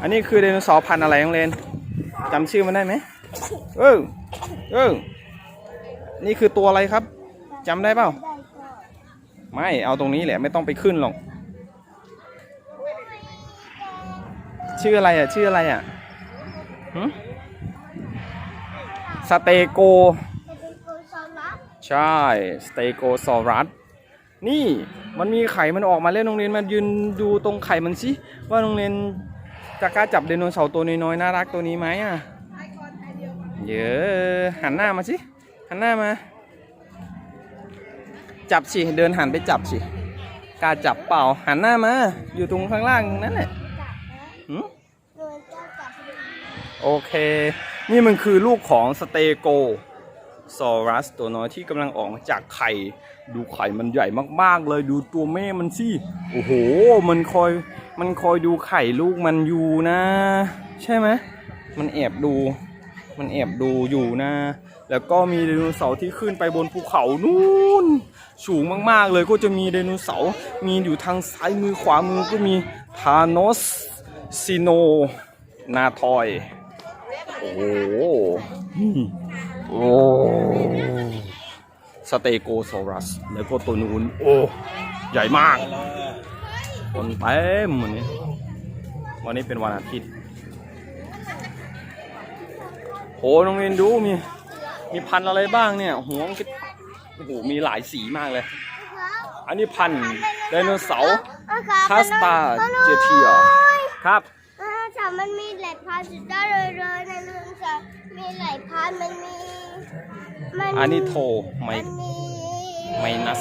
อันนี้คือไดโนเสาร์พันธุ์อะไรน้องเลนจำชื่อมันได้ไหมเออเออนี่คือตัวอะไรครับจำได้เปล่าได้ก็ไม่เอาตรงนี้แหละไม่ต้องไปขึ้นหรอก ชื่ออะไรอะ ชื่ออะไรอะหึสเตโกจะเป็นโกซอลัสใช่ สเตโกซอรัส นี่ มันมีไข่มันออกมาเล่นโรงเรียนมันยืนดูตรงไข่มันสิว่าโรงเรียนจะกล้าจับไดโนเสาร์ตัวน้อยๆน่ารักตัวนี้ไหมอะเยอะหันหน้ามาสิหันหน้ามา จับสิเดินหันไปจับสิกล้าจับเปล่าหันหน้ามา อยู่ตรงข้างล่างนั่นแหละจับนะหืมโดนเจ้าจับไปโอเค นี่มันคือลูกของสเตโก ซอรัสตัวน้อยที่กำลังออกมาจากไข่ ดูไข่มันใหญ่มากๆเลยดูตัวแม่มันสิ โอ้โห มันคอย มันคอยดูไข่ลูกมันอยู่นะ ใช่ไหม มันแอบดู มันแอบดูอยู่นะ แล้วก็มีไดโนเสาร์ที่ขึ้นไปบนภูเขานู่น สูงมากๆเลยก็จะมีไดโนเสาร์ มีอยู่ทางซ้ายมือขวามือก็มีทานอสซิโนนาทอย โอ้โห โอ้สเตโกซอรัส แล้วก็ตัวนู้นโอ้ ใหญ่มาก คนเต็มวันนี้ วันนี้เป็นวันอาทิตย์โหน้องเรียนดูมี มีพันธุ์อะไรบ้างเนี่ยหัวมันก็โอ้โห มีหลายสีมากเลย อันนี้พันธุ์ไดโนเสาร์คาสตาเจเทียครับเออสา มมันมีหลายพันสุดยอดเลยเลยในเรื่องจะมีหลายพันมันมีมัอันนี้โทไมมันมีไมนัส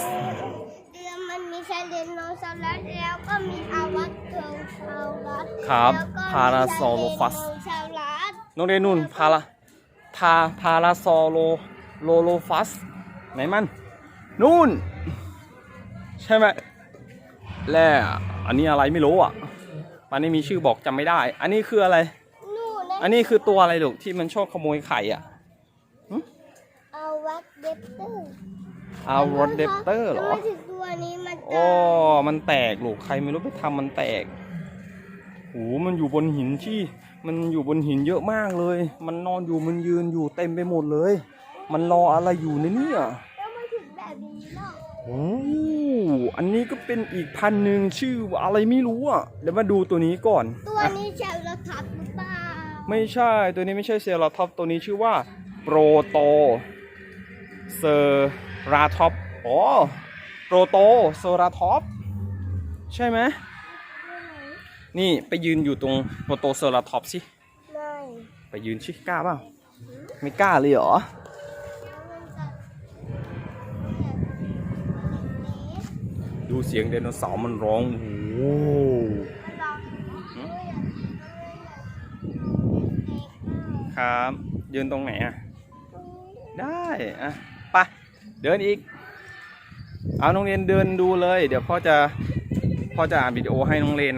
เดือมันมีไซเรนโนซอรัสแล้วก็มีอาวัตโตซอรัสครับแล้วก็มีพาราโซโลฟัส ไซเรโนซอรัสน้องเรนุ่นพาราพาพาราโซโลโลโลฟัส ไหนมัน นู่น ใช่ไหม แล้วอันนี้อะไรไม่รู้อะ มันไม่มีชื่อบอกจำไม่ได้ อันนี้คืออะไรนู่นนะอันนี้คือตัวอะไรลูกที่มันชอบขโมยไข่อะอาวัตเดปเตอร์อาวรเดปเตอร์เหรอทำไมถึงตัวนี้มันจะโอ้มันแตกลูกใครไม่รู้ไปทำมันแตกโอ้มันอยู่บนหินที่ มันอยู่บนหินเยอะมากเลย มันนอนอยู่มันยืนอยู่เต็มไปหมดเลย มันรออะไรอยู่ในเนี่ยแล้วมันถึงแบบนี้เนาะ โอ้อันนี้ก็เป็นอีกพันธุ์หนึ่งชื่อว่าอะไรไม่รู้อะ เดี๋ยวมาดูตัวนี้ก่อน ตัวอะนี้เชลล์ทับหรือเปล่า ไม่ใช่ ตัวนี้ไม่ใช่เซราท็อป ตัวนี้ชื่อว่าโปรโตเซราท็อป อ๋อ โปรโตเซราท็อป ใช่ไหม นี่ไปยืนอยู่ตรงโปรโตเซราท็อปสิ ไม่ ไปยืนชิกล้าเปล่า ไม่กล้าเลยเหรอ ดูเสียงไดโนเสาร์มันร้องโอ้โหครับ ยืนตรงไหนอะ ได้อะไปเดินอีก เอาน้องเรียนเดินดูเลย เดี๋ยวพ่อจะพ่อจะอ่านวิดีโอให้น้องเรียน